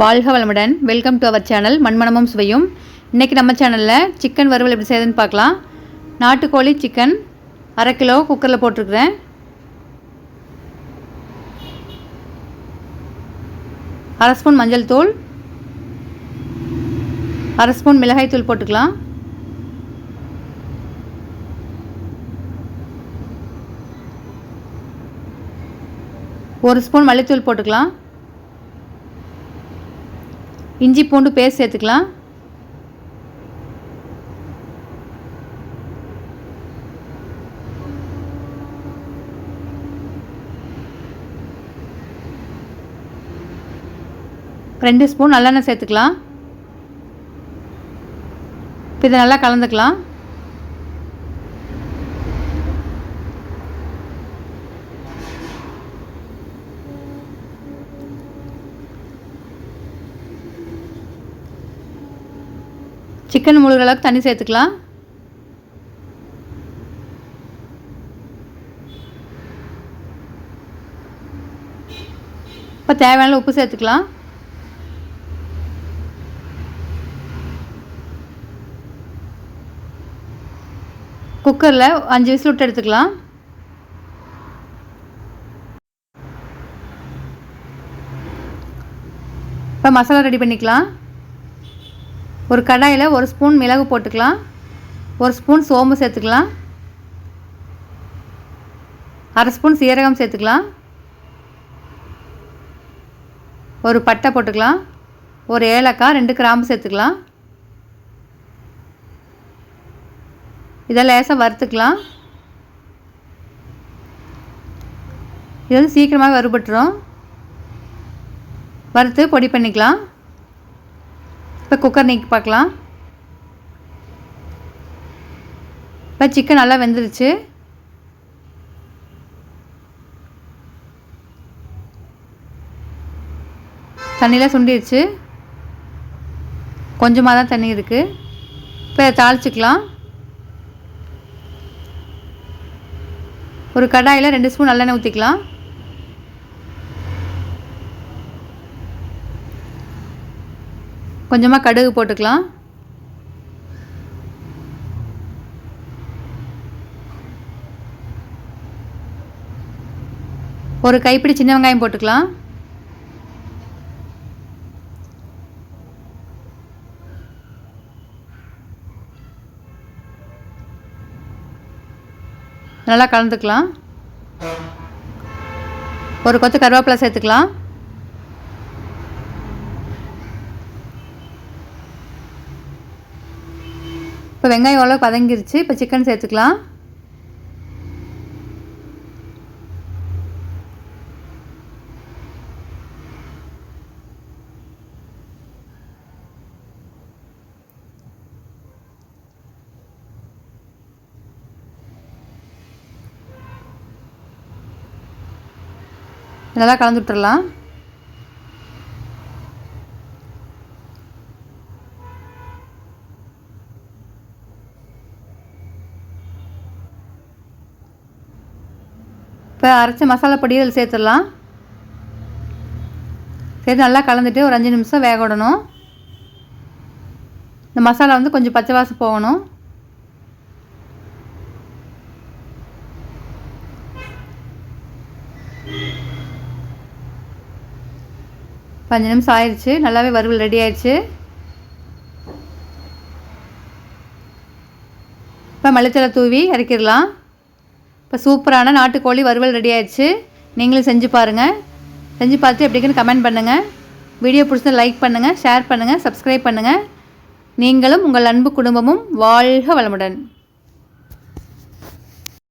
வாழ்க வளமுடன். Welcome to our channel மண்மணமும் சுவையும். இன்றைக்கி நம்ம சேனலில் சிக்கன் வறுவல் எப்படி செய்யுதுன்னு பார்க்கலாம். நாட்டுக்கோழி சிக்கன் அரை கிலோ குக்கரில் போட்டிருக்கிறேன். அரை ஸ்பூன் மஞ்சள் தூள். அரை ஸ்பூன் மிளகாய் தூள் போட்டுக்கலாம். ஒரு ஸ்பூன் மல்லித்தூள் போட்டுக்கலாம். இஞ்சி பூண்டு பேஸ்ட் சேர்த்துக்கலாம். ரெண்டு ஸ்பூன் நல்லெண்ணெய் சேர்த்துக்கலாம். இப்போ இதை நல்லா கலந்துக்கலாம். சிக்கன் முழுகிற அளவுக்கு தண்ணி சேர்த்துக்கலாம். இப்போ தேவையான உப்பு சேர்த்துக்கலாம். குக்கரில் அஞ்சு விசில் விட்டு எடுத்துக்கலாம். இப்போ மசாலா ரெடி பண்ணிக்கலாம். ஒரு கடாயில் ஒரு ஸ்பூன் மிளகு போட்டுக்கலாம். ஒரு ஸ்பூன் சோம்பு சேர்த்துக்கலாம். அரை ஸ்பூன் சீரகம் சேர்த்துக்கலாம். ஒரு பட்டை போட்டுக்கலாம். ஒரு ஏலக்காய் ரெண்டு கிராம்பு சேர்த்துக்கலாம். இதை லேசாக வறுத்துக்கலாம். இது வந்து சீக்கிரமாக வறுபட்டுரும். வறுத்து பொடி பண்ணிக்கலாம். இப்போ குக்கர் நீக்கி பார்க்கலாம். இப்போ சிக்கன் நல்லா வெந்துருச்சு. தண்ணியில் சுண்டிடுச்சு கொஞ்சமாக தான் தண்ணி இருக்குது இப்போ தாளிச்சிக்கலாம். ஒரு கடாயில் ரெண்டு ஸ்பூன் நல்லெண்ணெய் ஊற்றிக்கலாம் கொஞ்சமாக கடுகு போட்டுக்கலாம். ஒரு கைப்பிடி சின்ன வெங்காயம் போட்டுக்கலாம். நல்லா கலந்துக்கலாம். ஒரு கொத்து கருவேப்பிலை சேர்த்துக்கலாம். இப்போ வெங்காயம் ஓரளவுக்கு பதங்கிருச்சு இப்போ சிக்கன் சேர்த்துக்கலாம். நல்லா கலந்து விட்டுறலாம். இப்போ அரைச்ச மசாலா பொடி இதில் சேர்த்துடலாம். சேர்த்து நல்லா கலந்துட்டு ஒரு அஞ்சு நிமிஷம் வேக விடணும். இந்த மசாலா வந்து கொஞ்சம் பச்சை வாசம் போகணும். அஞ்சு நிமிஷம் ஆயிடுச்சு நல்லாவே வறுவல் ரெடி ஆயிடுச்சு இப்போ மல்லித்தலை தூவி இறக்கிடலாம். இப்போ சூப்பரான நாட்டுக்கோழி வறுவல் ரெடி ஆயிடுச்சு. நீங்களும் செஞ்சு பாருங்கள் செஞ்சு பார்த்து எப்படிங்கன்னு கமெண்ட் பண்ணுங்கள் வீடியோ பிடிச்சதை லைக் பண்ணுங்கள் ஷேர் பண்ணுங்கள் சப்ஸ்கிரைப் பண்ணுங்கள் நீங்களும் உங்கள் அன்பு குடும்பமும் வாழ்க வளமுடன்.